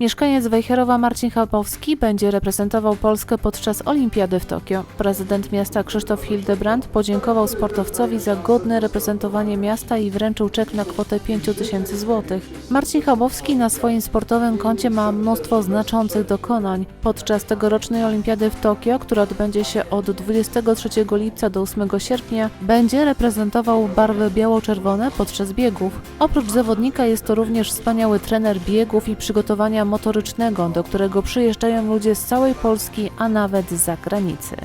Mieszkaniec Wejherowa Marcin Chabowski będzie reprezentował Polskę podczas Olimpiady w Tokio. Prezydent miasta Krzysztof Hildebrand podziękował sportowcowi za godne reprezentowanie miasta i wręczył czek na kwotę 5 tysięcy złotych. Marcin Chabowski na swoim sportowym koncie ma mnóstwo znaczących dokonań. Podczas tegorocznej Olimpiady w Tokio, która odbędzie się od 23 lipca do 8 sierpnia, będzie reprezentował barwy biało-czerwone podczas biegów. Oprócz zawodnika jest to również wspaniały trener biegów i przygotowania motorycznego, do którego przyjeżdżają ludzie z całej Polski, a nawet z zagranicy.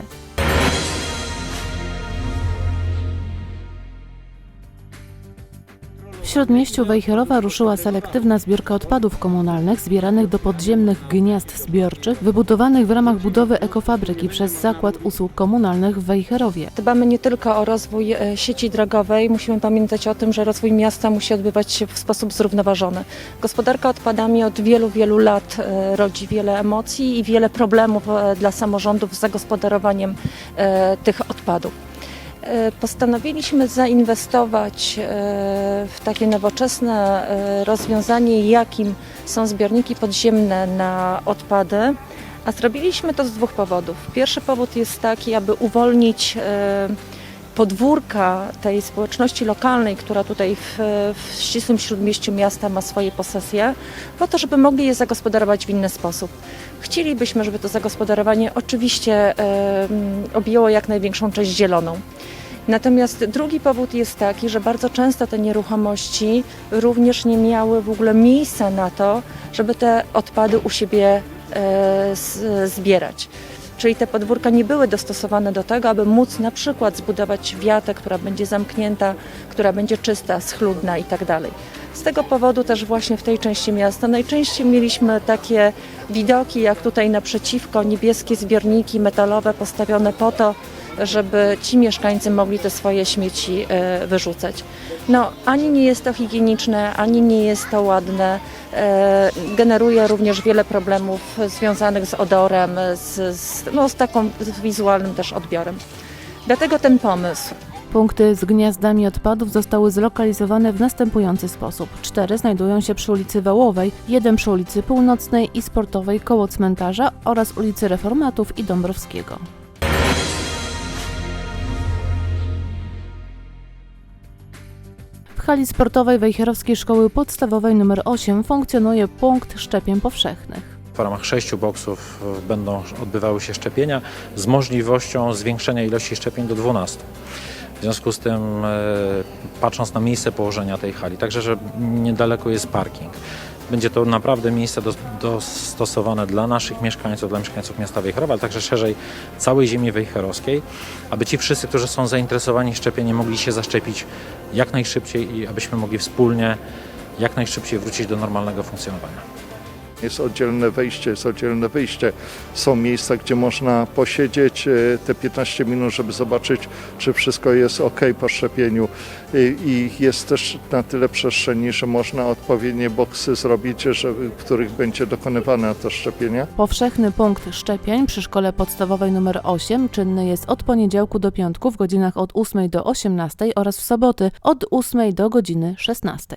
Śródmieściu Wejherowa ruszyła selektywna zbiórka odpadów komunalnych zbieranych do podziemnych gniazd zbiorczych wybudowanych w ramach budowy ekofabryki przez Zakład Usług Komunalnych w Wejherowie. Dbamy nie tylko o rozwój e, sieci drogowej, musimy pamiętać o tym, że rozwój miasta musi odbywać się w sposób zrównoważony. Gospodarka odpadami od wielu, wielu lat e, rodzi wiele emocji i wiele problemów e, dla samorządów z zagospodarowaniem tych odpadów. E, Postanowiliśmy zainwestować e, w takie nowoczesne e, rozwiązanie, jakim są zbiorniki podziemne na odpady. A zrobiliśmy to z dwóch powodów. Pierwszy powód jest taki, aby uwolnić podwórka tej społeczności lokalnej, która tutaj w, w ścisłym śródmieściu miasta ma swoje posesje, po to, żeby mogli je zagospodarować w inny sposób. Chcielibyśmy, żeby to zagospodarowanie oczywiście objęło jak największą część zieloną. Natomiast drugi powód jest taki, że bardzo często te nieruchomości również nie miały w ogóle miejsca na to, żeby te odpady u siebie e, zbierać. Czyli te podwórka nie były dostosowane do tego, aby móc na przykład zbudować wiatę, która będzie zamknięta, która będzie czysta, schludna i tak. Z tego powodu też właśnie w tej części miasta najczęściej mieliśmy takie widoki, jak tutaj naprzeciwko, niebieskie zbiorniki metalowe postawione po to, żeby ci mieszkańcy mogli te swoje śmieci e, wyrzucać. No, ani nie jest to higieniczne, ani nie jest to ładne. E, generuje również wiele problemów związanych z odorem, z, z, no, z taką wizualnym też odbiorem. Dlatego ten pomysł. Punkty z gniazdami odpadów zostały zlokalizowane w następujący sposób. Cztery znajdują się przy ulicy Wałowej, jeden przy ulicy Północnej i Sportowej koło cmentarza oraz ulicy Reformatów i Dąbrowskiego. Hali sportowej Wejherowskiej Szkoły Podstawowej nr 8 funkcjonuje punkt szczepień powszechnych. W ramach sześciu boksów e, będą odbywały się szczepienia z możliwością zwiększenia ilości szczepień do 12. W związku z tym, e, patrząc na miejsce położenia tej hali, także że niedaleko jest parking, będzie to naprawdę miejsce dos- dostosowane dla naszych mieszkańców, dla mieszkańców miasta Wejherowa, ale także szerzej całej ziemi wejherowskiej, aby ci wszyscy, którzy są zainteresowani szczepieniem, mogli się zaszczepić jak najszybciej i abyśmy mogli wspólnie jak najszybciej wrócić do normalnego funkcjonowania. Jest oddzielne wejście, jest oddzielne wyjście. Są miejsca, gdzie można posiedzieć e, te 15 minut, żeby zobaczyć, czy wszystko jest ok po szczepieniu. I- jest też na tyle przestrzeni, że można odpowiednie boksy zrobić, żeby, w których będzie dokonywane to szczepienie. Powszechny punkt szczepień przy szkole podstawowej nr 8 czynny jest od poniedziałku do piątku w godzinach od 8 do 18 oraz w soboty od 8 do godziny 16.